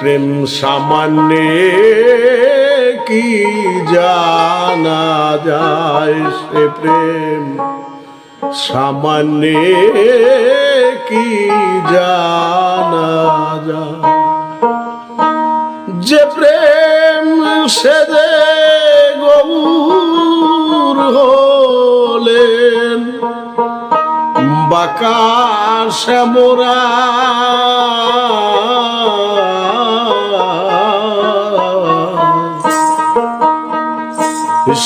প্রেম সামান্য কি জানা যায়? সে প্রেম সামান্য কি জানা যায়? যে প্রেম সে দে গৌর হলেন। বাঁকা শ্যামরা।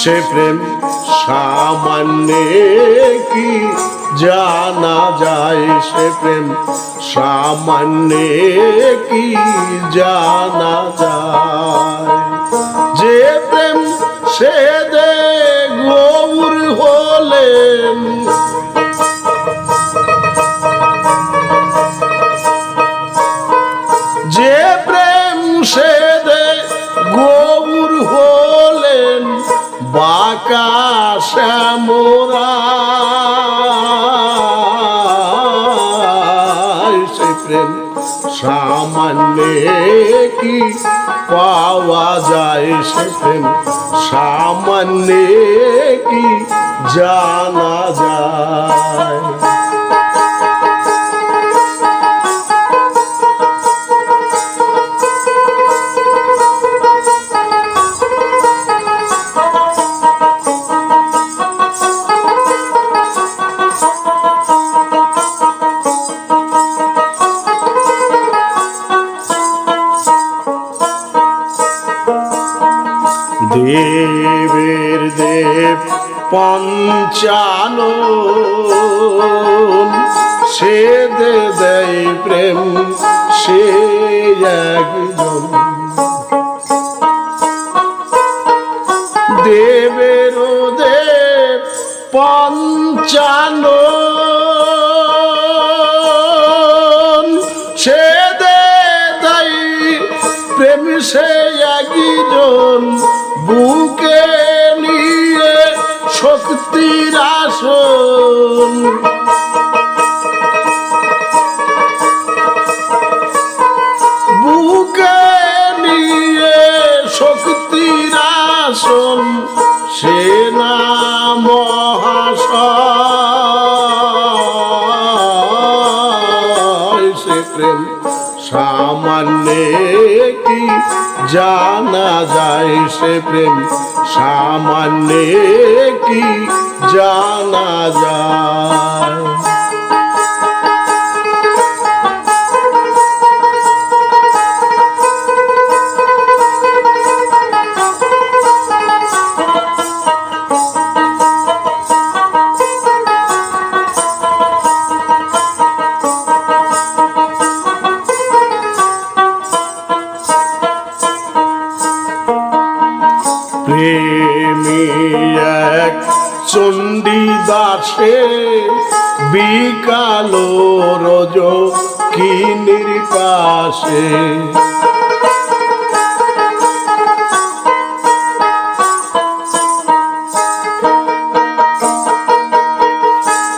সে প্রেম সামান্য কি জানা যায়? সে প্রেম সামান্য কি জানা যায়? সে দে গৌর হলেন। যে প্রেম সে দে গৌর হলেন বাঁকা শ্যামরা। সে প্রেম সামান্য কি পাওয়া যায়? সে প্রেম সামান্য কি জানা যায় পঞ্চান সে দেয় প্রেম, সে একজন। দেবের দেব পঞ্চান সে দেয় প্রেম, সে একজন। বুকে শক্তির আসন। বুকে নিয়ে শক্তির আসন সে না মহাশয়। সে প্রেম সামান্য কি জানা যায় সে প্রেম সামান্য কি জানা যায়? প্রেমী এক চণ্ডী দাসে বিকালো রজ কিনির পাশে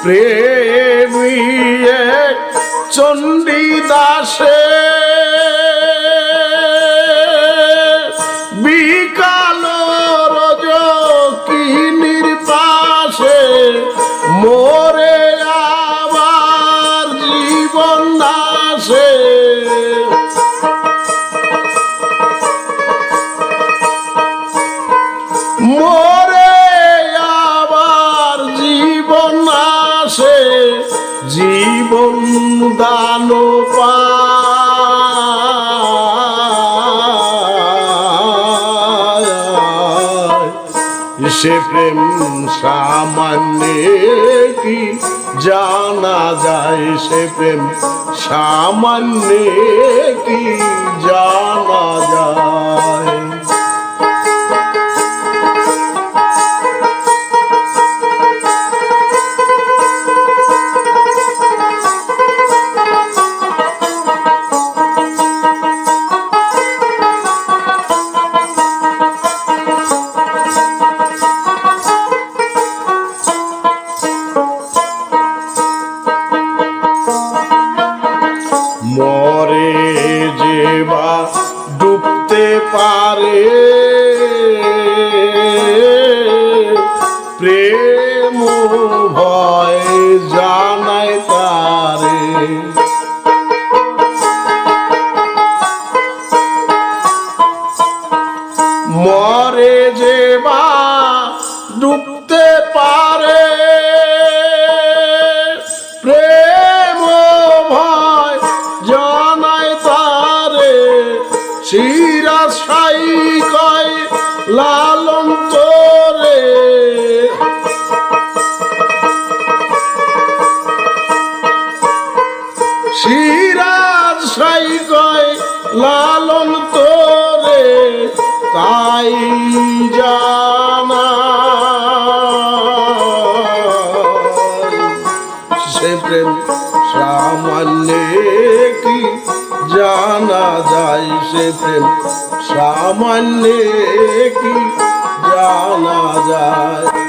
প্রেমী এক চণ্ডী সে প্রেম সামান্যে কি জানা যায়? সে প্রেম সামান্যে কি জানা যায়? পারে। প্রেম ভয় জানায় তারে। সিরাজ সাই কয় লালন তোরে তাই জানা সে প্রেম সামান্য কি জানা যায়? সে প্রেম সামান্য কি জানা যায়?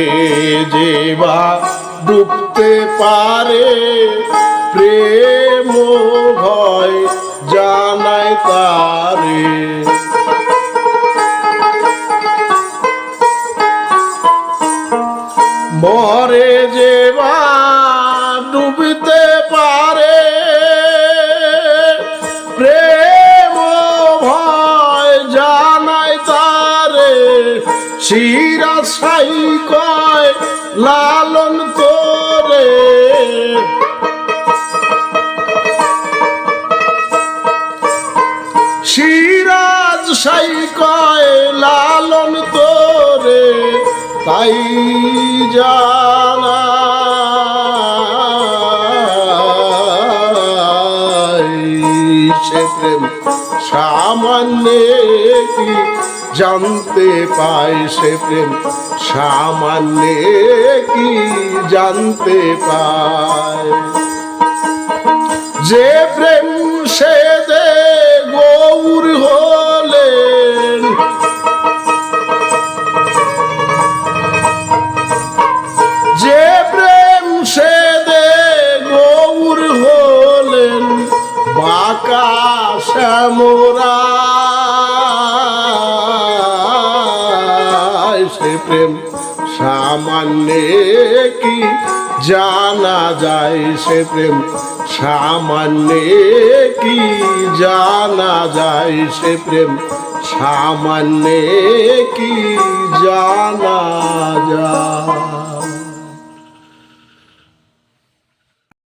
মরে যেবা ডুবতে পারে প্রেম ভয় জানায় তারে। মরে যেবা ডুবতে কয় লালন তোরে। সিরাজ সাই কয় লালন তোরে তাই জানা সে প্রেম সামান্য জানতে পায় সে প্রেম সামান্যে কি জানতে পায়? যে প্রেম প্রেম সামান্য কি জানা যায় সে প্রেম? সামান্য কি জানা যায় সে প্রেম? সামান্য কি জানা যায়?